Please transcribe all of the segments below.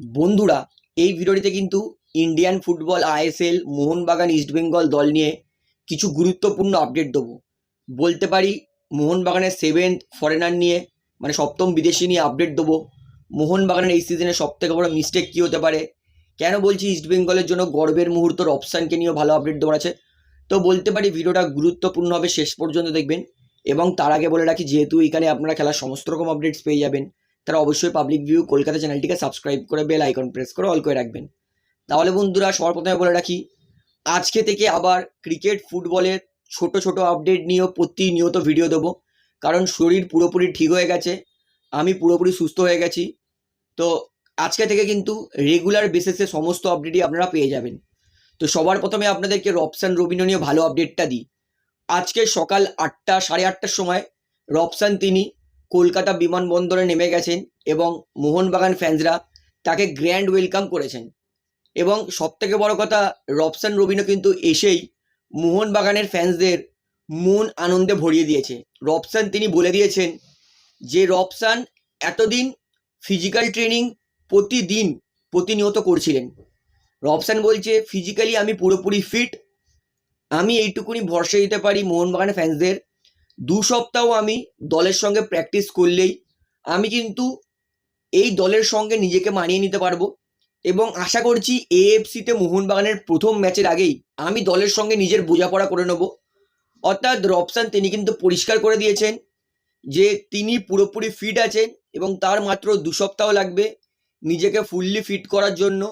বন্ধুরা, এই ভিডিওটিতে কিন্তু Indian football ISL Mohun Bagan East Bengal দল নিয়ে কিছু গুরুত্বপূর্ণ আপডেট দেবো। বলতে পারি, মোহনবাগানের সেভেন্থ ফরেনার নিয়ে মানে সপ্তম বিদেশি নিয়ে আপডেট দেবো। মোহনবাগানের এই সিজনে সবথেকে বড় মিস্টেক কী হতে পারে? কেন বলছি ইস্টবেঙ্গলের জন্য গর্বের মুহূর্তর অপশানকে নিয়েও ভালো আপডেট দেওয়ার আছে? তো বলতে পারি, ভিডিওটা গুরুত্বপূর্ণ হবে, শেষ পর্যন্ত দেখবেন। এবং তার আগে বলে রাখি, যেহেতু এখানে আপনারা খেলার সমস্ত রকম আপডেটস পেয়ে যাবেন তারা অবশ্যই পাবলিক ভিউ কলকাতা চ্যানেলটিকে সাবস্ক্রাইব করে বেল আইকন প্রেস করে অল করে রাখবেন। তাহলে বন্ধুরা, সবার প্রথমে বলে রাখি, আজকে থেকে আবার ক্রিকেট ফুটবলের ছোট ছোট আপডেট নিয়েও প্রতিনিয়ত ভিডিও দেবো। কারণ শরীর পুরোপুরি ঠিক হয়ে গেছে, আমি পুরোপুরি সুস্থ হয়ে গেছি। তো আজকে থেকে কিন্তু রেগুলার বেসিসে সমস্ত আপডেটই আপনারা পেয়ে যাবেন। তো সবার প্রথমে আপনাদেরকে রপসান রবিনো নিয়ে ভালো আপডেটটা দিই। আজকে সকাল আটটা, সাড়ে আটটার সময় রবসান তিনি কলকাতা বিমানবন্দরে নেমে গেছেন এবং মোহনবাগান ফ্যান্সরা তাকে গ্র্যান্ড ওয়েলকাম করেছেন। এবং সবথেকে বড় কথা রবসান রবিনো কিন্তু এসেই মোহনবাগানের ফ্যান্সদের মন আনন্দে ভরিয়ে দিয়েছে। রবসান তিনি বলে দিয়েছেন যে রবসান এতদিন ফিজিক্যাল ট্রেনিং প্রতিদিন প্রতিনিয়ত করছিলেন। রবসান বলছে ফিজিক্যালি আমি পুরোপুরি ফিট আমি এইটুকুনি ভরসা দিতে পারি মোহনবাগানের ফ্যান্সদের দু সপ্তাহ আমি দলের সঙ্গে প্র্যাকটিস করলেই আমি কিন্তু এই দলের সঙ্গে নিজেকে মানিয়ে নিতে পারব এবং আশা করছি এএফসিতে মোহনবাগানের প্রথম ম্যাচের আগেই আমি দলের সঙ্গে নিজের বোঝাপড়া করে নেব। অর্থাৎ রবসান তিনি কিন্তু পরিষ্কার করে দিয়েছেন যে তিনি পুরোপুরি ফিট আছেন এবং তার মাত্র দু সপ্তাহ লাগবে নিজেকে ফুললি ফিট করার জন্য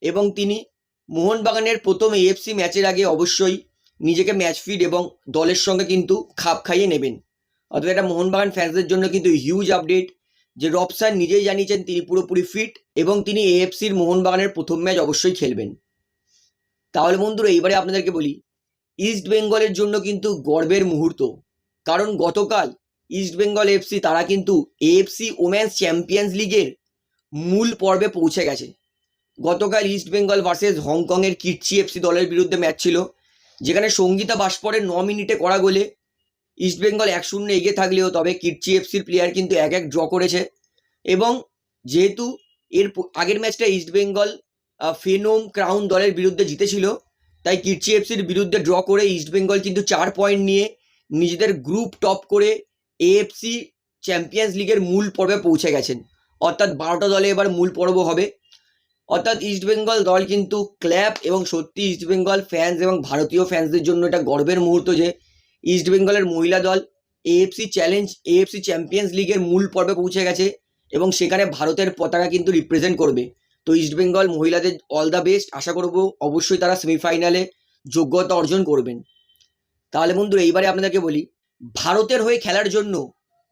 এবং তিনি মোহনবাগানের প্রথম এএফসি ম্যাচের আগে অবশ্যই নিজেকে ম্যাচ ফিট এবং দলের সঙ্গে কিন্তু খাপ খাইয়ে নেবেন। অথবা এটা মোহনবাগান ফ্যান্সদের জন্য কিন্তু হিউজ আপডেট যে রবসান নিজেই জানিয়েছেন তিনি পুরোপুরি ফিট এবং তিনি এএফসির মোহনবাগানের প্রথম ম্যাচ অবশ্যই খেলবেন। তাহলে বন্ধুরা, এইবারে আপনাদেরকে বলি ইস্ট বেঙ্গলের জন্য কিন্তু গর্বের মুহূর্ত। কারণ গতকাল ইস্ট বেঙ্গল এফসি তারা কিন্তু এএফসি ওমেন্স চ্যাম্পিয়ন্স লিগের মূল পর্বে পৌঁছে গেছে। গতকাল ইস্ট বেঙ্গল ভার্সেস হংকংয়ের কিটচি এফসি দলের বিরুদ্ধে ম্যাচ ছিল। যেখানে সঙ্গীতা বাস্পরের ন মিনিটে করা গোলে। ইস্টবেঙ্গল এক শূন্য এগিয়ে থাকলেও তবে কিটচি এফসির প্লেয়ার কিন্তু এক এক ড্র করেছে। এবং যেহেতু এর আগের ম্যাচটা ইস্টবেঙ্গল ফেনোম ক্রাউন দলের বিরুদ্ধে জিতেছিল, তাই কিটচি এফসির বিরুদ্ধে ড্র করে ইস্টবেঙ্গল কিন্তু চার পয়েন্ট নিয়ে নিজেদের গ্রুপ টপ করে এএফসি চ্যাম্পিয়ন্স লিগের মূল পর্বে পৌঁছে গেছেন। অর্থাৎ বারোটা দলে এবার মূল পর্ব হবে। অর্থাৎ ইস্টবেঙ্গল দল কিন্তু ক্ল্যাব এবং সত্যি ইস্টবেঙ্গল ফ্যান্স এবং ভারতীয় ফ্যান্সদের জন্য এটা গর্বের মুহূর্ত যে ইস্টবেঙ্গলের মহিলা দল এএফসি চ্যালেঞ্জ এএফসি চ্যাম্পিয়ন্স লিগের মূল পর্বে পৌঁছে গেছে এবং সেখানে ভারতের পতাকা কিন্তু রিপ্রেজেন্ট করবে। তো ইস্টবেঙ্গল মহিলাদের অল দ্য বেস্ট আশা করব অবশ্যই তারা সেমিফাইনালে যোগ্যতা অর্জন করবেন। তাহলে বন্ধুরা এইবারে আপনাদেরকে বলি, ভারতের হয়ে খেলার জন্য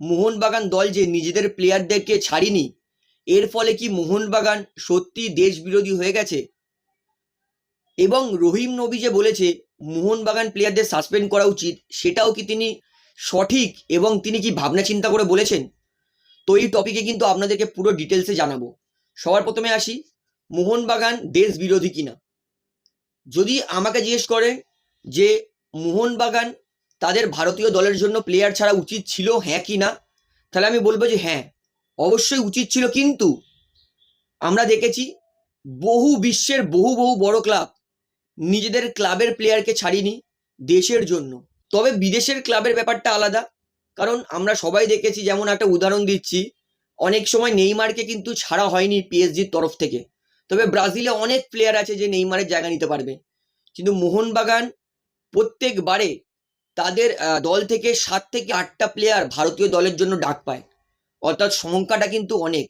মোহনবাগান দল যে নিজেদের প্লেয়ারদেরকে ছাড়িনি এর ফলে কি মোহনবাগান সত্যি দেশ বিরোধী হয়ে গেছে? এবং রহিম নবী যে বলেছে, মোহনবাগান প্লেয়ারদের সাসপেন্ড করা উচিত, সেটাও কি তিনি সঠিক এবং তিনি কি ভাবনা চিন্তা করে বলেছেন? তো এই টপিকে কিন্তু আপনাদেরকে পুরো ডিটেলসে জানাব। সবার প্রথমে আসি, মোহনবাগান দেশ বিরোধী কিনা? যদি আমাকে জিজ্ঞেস করেন যে মোহনবাগান তাদের ভারতীয় দলের জন্য প্লেয়ার ছাড়া উচিত ছিল হ্যাঁ কি না তাহলে আমি বলব যে হ্যাঁ। অবশ্যই উচিত ছিল, কিন্তু আমরা দেখেছি বহু বিশ্বের বহু বহু বড় ক্লাব নিজেদের ক্লাবের প্লেয়ারকে ছাড়িনি দেশের জন্য। তবে বিদেশের ক্লাবের ব্যাপারটা আলাদা, কারণ আমরা সবাই দেখেছি, যেমন একটা উদাহরণ দিচ্ছি, অনেক সময় নেইমারকে কিন্তু ছাড়া হয়নি পিএসজির তরফ থেকে। তবে ব্রাজিলে অনেক প্লেয়ার আছে যে নেইমারের জায়গা নিতে পারবে। কিন্তু মোহনবাগান প্রত্যেকবারে তাদের দল থেকে সাত থেকে আটটা প্লেয়ার ভারতীয় দলের জন্য ডাক পায়। অর্থাৎ সংখ্যাটা কিন্তু অনেক।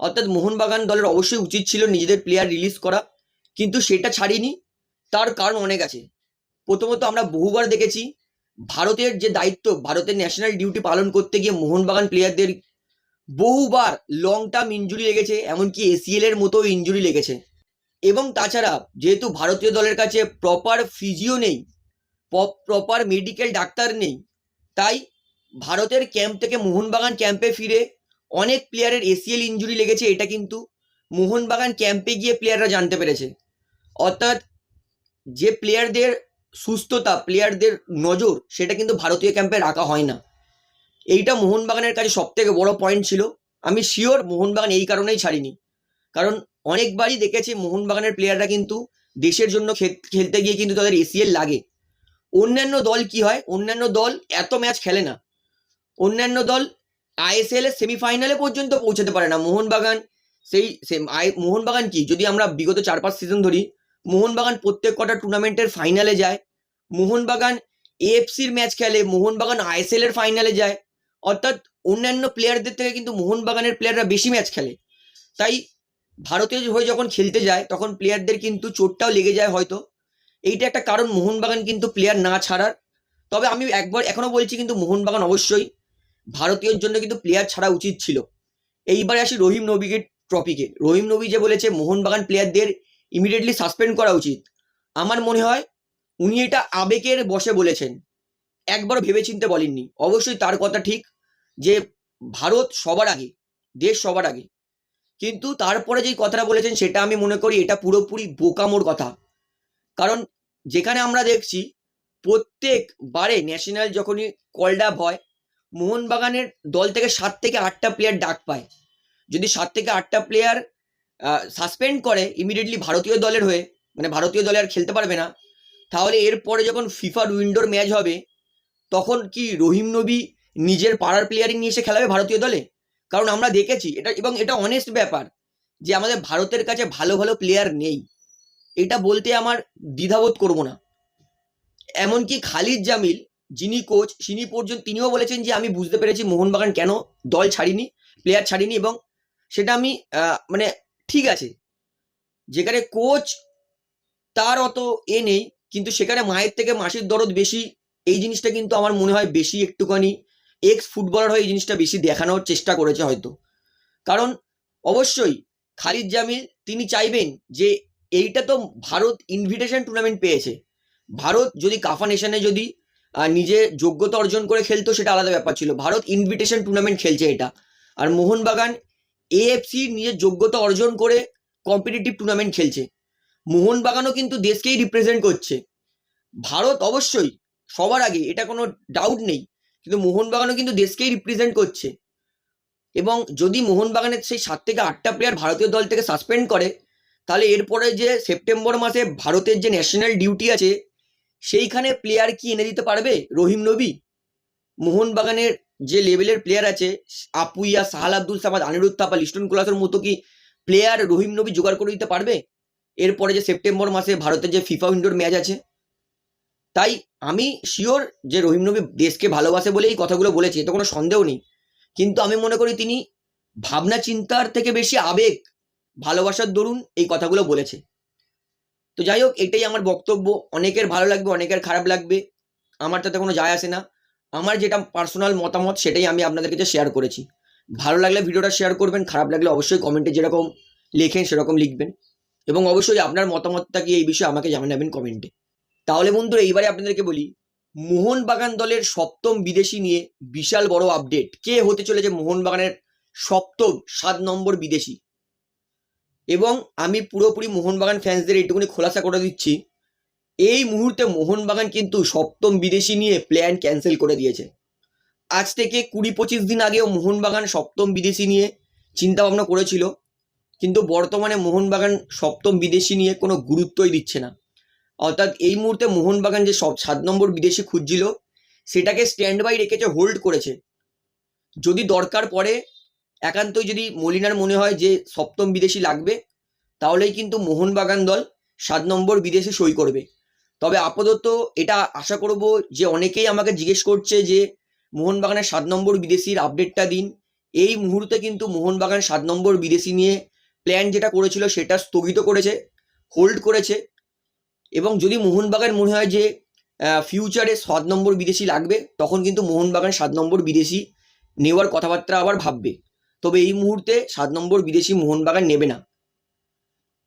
অর্থাৎ মোহনবাগান দলের অবশ্যই উচিত ছিল নিজেদের প্লেয়ার রিলিজ করা, কিন্তু সেটা ছাড়িনি, তার কারণ অনেক আছে। প্রথমত আমরা বহুবার দেখেছি, ভারতের যে দায়িত্ব, ভারতের ন্যাশনাল ডিউটি পালন করতে গিয়ে মোহনবাগান প্লেয়ারদের বহুবার লং টার্ম ইঞ্জুরি লেগেছে, এমনকি এসিএল এর মতো ইঞ্জুরি লেগেছে। এবং তাছাড়া যেহেতু ভারতীয় দলের কাছে প্রপার ফিজিও নেই প্রপার মেডিকেল ডাক্তার নেই, তাই ভারতের ক্যাম্প থেকে মোহনবাগান ক্যাম্পে ফিরে অনেক প্লেয়ারের এসিএল ইঞ্জুরি লেগেছে, এটা কিন্তু মোহনবাগান ক্যাম্পে গিয়ে প্লেয়াররা জানতে পেরেছে। অর্থাৎ যে প্লেয়ারদের সুস্থতা প্লেয়ারদের নজর, সেটা কিন্তু ভারতীয় ক্যাম্পে রাখা হয় না। এইটা মোহনবাগানের কাছে সব থেকে বড় পয়েন্ট ছিল। আমি শিওর মোহনবাগান এই কারণেই ছাড়িনি। কারণ অনেকবারই দেখেছি মোহনবাগানের প্লেয়াররা কিন্তু দেশের জন্য খেলতে গিয়ে কিন্তু তাদের এসিএল লাগে। অন্যান্য দল কি হয়? অন্যান্য দল এত ম্যাচ খেলে না। অন্যান্য দল আইএসএল এর সেমিফাইনালে পর্যন্ত পৌঁছাতে পারে না। মোহনবাগান সেই মোহনবাগান কি? যদি আমরা বিগত চার পাঁচ সিজন ধরি, মোহনবাগান প্রত্যেক কটা টুর্নামেন্টের ফাইনালে যায়। মোহনবাগান এএফসির ম্যাচ খেলে, মোহনবাগান আইএসএল এর ফাইনালে যায়। অর্থাৎ অন্যান্য প্লেয়ারদের থেকে কিন্তু মোহনবাগানের প্লেয়াররা বেশি ম্যাচ খেলে। তাই ভারতের হয়ে যখন খেলতে যায়, তখন প্লেয়ারদের কিন্তু চোটটাও লেগে যায় হয়তো। এইটা একটা কারণ, মোহনবাগান কিন্তু প্লেয়ার না ছাড়ার। তবে আমি একবার এখনও বলছি, কিন্তু মোহনবাগান অবশ্যই ভারতীয়র জন্য কিন্তু প্লেয়ার ছাড়া উচিত ছিল। এইবারে আসি রহিম নবীকে ট্রপিকে রহিম নবী যে বলেছে, মোহনবাগান প্লেয়ারদের ইমিডিয়েটলি সাসপেন্ড করা উচিত। আমার মনে হয়, উনি এটা আবেগের বসে বলেছেন। একবার ভেবেচিন্তে বলেননি। অবশ্যই তার কথা ঠিক যে, ভারত সবার আগে, দেশ সবার আগে। কিন্তু তারপরে যেই কথাটা বলেছেন, সেটা আমি মনে করি এটা পুরোপুরি বোকামোর কথা। কারণ, যেখানে আমরা দেখছি, প্রত্যেকবারে ন্যাশনাল যখনই কলড আপ হয় মোহনবাগানের দল থেকে সাত থেকে আটটা প্লেয়ার ডাক পায়। যদি সাত থেকে আটটা প্লেয়ার সাসপেন্ড করে ইমিডিয়েটলি ভারতীয় দলের হয়ে মানে ভারতীয় দলে আর খেলতে পারবে না, তাহলে এরপরে যখন ফিফার উইন্ডোর ম্যাচ হবে, তখন কি রহিম নবী নিজের পাড়ার প্লেয়ারই নিয়ে এসে খেলাবে ভারতীয় দলে? কারণ আমরা দেখেছি, এটা এবং এটা অনেস্ট ব্যাপার যে আমাদের ভারতের কাছে ভালো ভালো প্লেয়ার নেই। এটা বলতে আমার দ্বিধাবোধ করব না। এমনকি খালিদ জামিল যিনি কোচ তিনি পর্যন্ত তিনিও বলেছেন যে, আমি বুঝতে পেরেছি মোহনবাগান কেন দল ছাড়িনি প্লেয়ার ছাড়িনি এবং সেটা আমি মানে ঠিক আছে। যেখানে কোচ তার অত এ নেই, কিন্তু সেখানে মায়ের থেকে মাসির দরদ বেশি, এই জিনিসটা কিন্তু আমার মনে হয় বেশি একটুখানি এক্স ফুটবলার হয়ে এই জিনিসটা বেশি দেখানোর চেষ্টা করেছে হয়তো। কারণ অবশ্যই খালিদ জামিল, তিনি চাইবেন যে, এইটা তো ভারত ইনভিটেশন টুর্নামেন্ট পেয়েছে। ভারত যদি কাফা নেশনে যদি নিজে যোগ্যতা অর্জন করে খেলতো সেটা আলাদা ব্যাপার ছিল। ভারত ইনভিটেশন টুর্নামেন্ট খেলছে এটা। আর মোহনবাগান এএফসি নিজের যোগ্যতা অর্জন করে কম্পিটিটিভ টুর্নামেন্ট খেলছে। মোহনবাগানও কিন্তু দেশকেই রিপ্রেজেন্ট করছে। ভারত অবশ্যই সবার আগে, এটা কোনো ডাউট নেই, কিন্তু মোহনবাগানও কিন্তু দেশকেই রিপ্রেজেন্ট করছে। এবং যদি মোহনবাগানের সেই সাত থেকে আটটা প্লেয়ার ভারতীয় দল থেকে সাসপেন্ড করে, তাহলে এরপরে যে সেপ্টেম্বর মাসে ভারতের যে ন্যাশনাল ডিউটি আছে সেইখানে প্লেয়ার কি এনে দিতে পারবে? রহিম নবী? মোহনবাগানের যে লেভেলের প্লেয়ার আছে, আপুইয়া, সাহাল আব্দুল সামাদ আনিরুদ্ধ থাপা লিস্টন কুলাসের মতো কি প্লেয়ার রহিম নবী জোগাড় করে দিতে পারবে? এরপরে যে সেপ্টেম্বর মাসে ভারতের যে ফিফা উইন্ডোর ম্যাচ আছে। তাই আমি শিওর যে রহিম নবী দেশকে ভালোবাসে বলে এই কথাগুলো বলেছে এতে কোনো সন্দেহ নেই। কিন্তু আমি মনে করি তিনি ভাবনা চিন্তার থেকে বেশি আবেগ, ভালোবাসার দরুন এই কথাগুলো বলেছে। তো যাই হোক এটাই আমার বক্তব্য। অনেকের ভালো লাগবে, অনেকের খারাপ লাগবে। আমার তাতে কোনো যায় আসে না। আমার যেটা পার্সোনাল মতামত, সেটাই আমি আপনাদের কাছে শেয়ার করেছি। ভালো লাগলে ভিডিওটা শেয়ার করবেন, খারাপ লাগলে অবশ্যই কমেন্টে যেরকম লেখেন, সেরকম লিখবেন। এবং অবশ্যই আপনার মতামতটা কি এই বিষয়ে আমাকে জানাবেন কমেন্টে তাহলে বন্ধুরা, এইবারে আপনাদেরকে বলি, মোহনবাগান দলের সপ্তম বিদেশি নিয়ে বিশাল বড় আপডেট কে হতে চলেছে মোহনবাগানের সপ্তম সাত নম্বর বিদেশি? এবং আমি পুরোপুরি মোহনবাগান ফ্যান্সদের এইটুকুনি খোলাসা করে দিচ্ছি। এই মুহূর্তে মোহনবাগান কিন্তু সপ্তম বিদেশি নিয়ে প্ল্যান ক্যান্সেল করে দিয়েছে। আজ থেকে কুড়ি পঁচিশ দিন আগেও মোহনবাগান সপ্তম বিদেশি নিয়ে চিন্তা ভাবনা করেছিল, কিন্তু বর্তমানে মোহনবাগান সপ্তম বিদেশি নিয়ে কোনো গুরুত্বই দিচ্ছে না। অর্থাৎ এই মুহূর্তে মোহনবাগান যে সব সাত নম্বর বিদেশি খুঁজছিল, সেটাকে স্ট্যান্ড বাই রেখেছে হোল্ড করেছে। যদি দরকার পড়ে একান্তই যদি মলিনার মনে হয় যে সপ্তম বিদেশি লাগবে, তাহলেই কিন্তু মোহনবাগান দল সাত নম্বর বিদেশে সই করবে। তবে আপাতত এটা আশা করব যে অনেকেই আমাকে জিজ্ঞেস করছে যে মোহনবাগানের সাত নম্বর বিদেশির আপডেটটা দিন। এই মুহূর্তে কিন্তু মোহনবাগান সাত নম্বর বিদেশি নিয়ে প্ল্যান যেটা করেছিল সেটা স্থগিত করেছে হোল্ড করেছে। এবং যদি মোহনবাগান মনে হয় যে ফিউচারে সাত নম্বর বিদেশি লাগবে, তখন কিন্তু মোহনবাগান সাত নম্বর বিদেশি নেওয়ার কথাবার্তা আবার ভাববে। তবে এই মুহূর্তে সাত নম্বর বিদেশি মোহনবাগান নেবে না।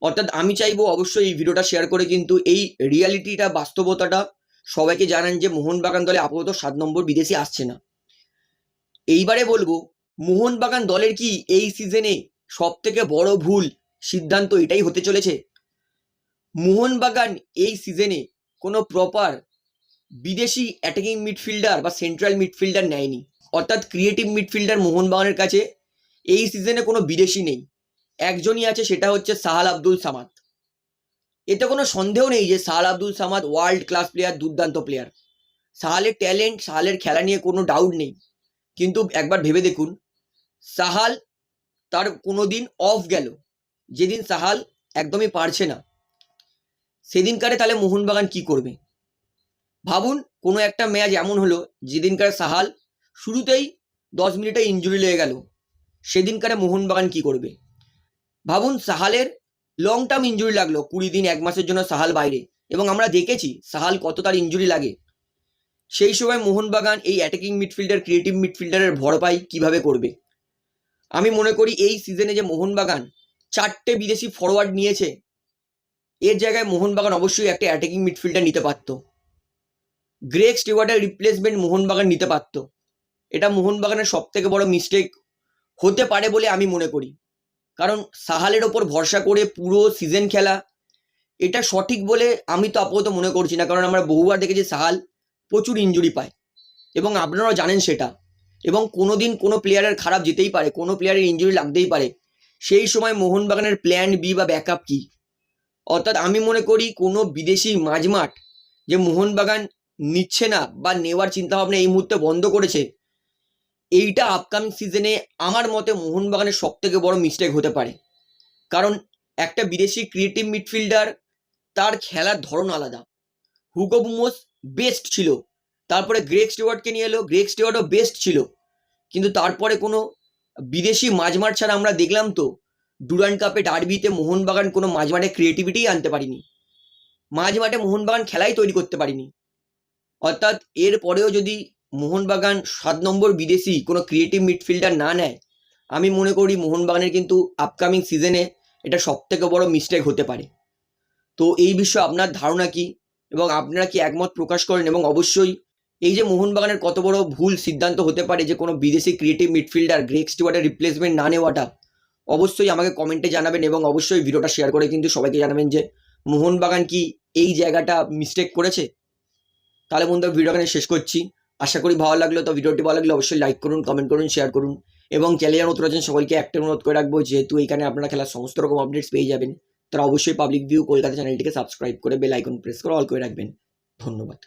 অর্থাৎ আমি চাইব অবশ্যই এই ভিডিওটা শেয়ার করে কিন্তু এই রিয়ালিটিটা বাস্তবতাটা সবাইকে জানান যে মোহনবাগান দলে আপাতত সাত নম্বর বিদেশি আসছে না। এইবারে বলব, মোহনবাগান দলের কি এই সিজনে সব থেকে বড় ভুল সিদ্ধান্ত এটাই হতে চলেছে? মোহনবাগান এই সিজনে কোনো প্রপার বিদেশি অ্যাটাকিং মিডফিল্ডার বা সেন্ট্রাল মিডফিল্ডার নেয়নি। অর্থাৎ ক্রিয়েটিভ মিডফিল্ডার মোহনবাগানের কাছে এই সিজনে কোনো বিদেশি নেই। একজনই আছে, সেটা হচ্ছে সাহাল আব্দুল সামাদ। এতে কোনো সন্দেহ নেই যে Sahal Abdul Samad world class player দুর্দান্ত প্লেয়ার সাহালের ট্যালেন্ট সাহালের খেলা নিয়ে কোনো ডাউট নেই। কিন্তু একবার ভেবে দেখুন, সাহাল তার কোনো দিন অফ গেল। যেদিন সাহাল একদমই পারছে না, সেদিনকারে তাহলে মোহনবাগান কি করবে? ভাবুন, কোনো একটা ম্যাচ এমন হলো, যেদিনকার সাহাল শুরুতেই দশ মিনিটে ইঞ্জুরি লেগে গেল। সেদিনকারে মোহনবাগান কি করবে? ভাবুন, সাহালের লং টার্ম ইঞ্জুরি লাগল, কুড়ি দিন, এক মাসের জন্য সাহাল বাইরে। এবং আমরা দেখেছি সাহাল কত তার ইঞ্জুরি লাগে। সেই সময় মোহনবাগান এই অ্যাটাকিং মিডফিল্ডার ক্রিয়েটিভ মিডফিল্ডারের ভরপাই কীভাবে করবে? আমি মনে করি এই সিজনে যে মোহনবাগান চারটে বিদেশি ফরওয়ার্ড নিয়েছে, এর জায়গায় মোহনবাগান অবশ্যই একটা অ্যাটাকিং মিডফিল্ডার নিতে পারত। গ্রেক স্টিওয়ার্ডের রিপ্লেসমেন্ট মোহনবাগান নিতে পারত। এটা মোহনবাগানের সব থেকে বড় মিস্টেক হতে পারে বলে আমি মনে করি। কারণ সাহালের ওপর ভরসা করে পুরো সিজন খেলা, এটা সঠিক বলে আমি তো আপাতত মনে করছি না। কারণ আমরা বহুবার দেখেছি সাহাল প্রচুর ইঞ্জুরি পায় এবং আপনারাও জানেন সেটা। এবং কোনো দিন কোনো প্লেয়ারের খারাপ যেতেই পারে, কোনো প্লেয়ারের ইঞ্জুরি লাগতেই পারে। সেই সময় মোহনবাগানের প্ল্যান বি বা ব্যাকআপ কী? অর্থাৎ আমি মনে করি কোনো বিদেশি মাঝমাঠ যে মোহনবাগান নিচ্ছে না বা নেওয়ার চিন্তাভাবনা এই মুহূর্তে বন্ধ করেছে এইটা আপকামিং সিজনে আমার মতে মোহনবাগানের সব থেকে বড় মিস্টেক হতে পারে। কারণ একটা বিদেশি ক্রিয়েটিভ মিডফিল্ডার তার খেলার ধরন আলাদা। হুগো বুমোস বেস্ট ছিল। তারপরে গ্রেক স্টিওয়ার্ডকে নিয়ে এলো। গ্রেক স্টিওয়ার্ডও বেস্ট ছিল। কিন্তু তারপরে কোনো বিদেশি মাঝমাঠ ছাড়া আমরা দেখলাম তো ডুরান কাপে ডার্বিতে মোহনবাগান কোনো মাঝমাঠে ক্রিয়েটিভিটিই আনতে পারিনি। মাঝমাঠে মোহনবাগান খেলাই তৈরি করতে পারিনি। অর্থাৎ এর পরেও যদি মোহনবাগান সাত নম্বর বিদেশি কোনো ক্রিয়েটিভ মিডফিল্ডার না নেয়, আমি মনে করি মোহনবাগানের কিন্তু আপকামিং সিজনে এটা সব থেকে বড় মিস্টেক হতে পারে। তো এই বিষয়ে আপনার ধারণা কি? এবং আপনারা কি একমত প্রকাশ করেন? এবং অবশ্যই এই যে মোহনবাগানের কত বড় ভুল সিদ্ধান্ত হতে পারে যে কোনো বিদেশি ক্রিয়েটিভ মিডফিল্ডার গ্রেক স্টুয়ার্টের রিপ্লেসমেন্ট না নেওয়াটা, অবশ্যই আমাকে কমেন্টে জানাবেন এবং অবশ্যই ভিডিওটা শেয়ার করে কিন্তু সবাইকে জানাবেন যে মোহনবাগান কি এই জায়গাটা মিস্টেক করেছে। তাহলে বন্ধু ভিডিও এখানে শেষ করছি। আশা করি ভালো লাগল, তো ভিডিওটি ভালো লাগলে অবশ্যই লাইক করুন কমেন্ট করুন শেয়ার করুন। এবং চ্যানেলের নতুন আছেন সকলকে একটা অনুরোধ করে রাখব, যেহেতু এখানে আপনারা খেলার সমস্ত রকম আপডেটস পেয়ে যাবেন, তারা অবশ্যই পাবলিক ভিউ কলকাতা চ্যানেলটিকে সাবস্ক্রাইব করে বেল আইকন প্রেস করে অল করে রাখবেন। ধন্যবাদ।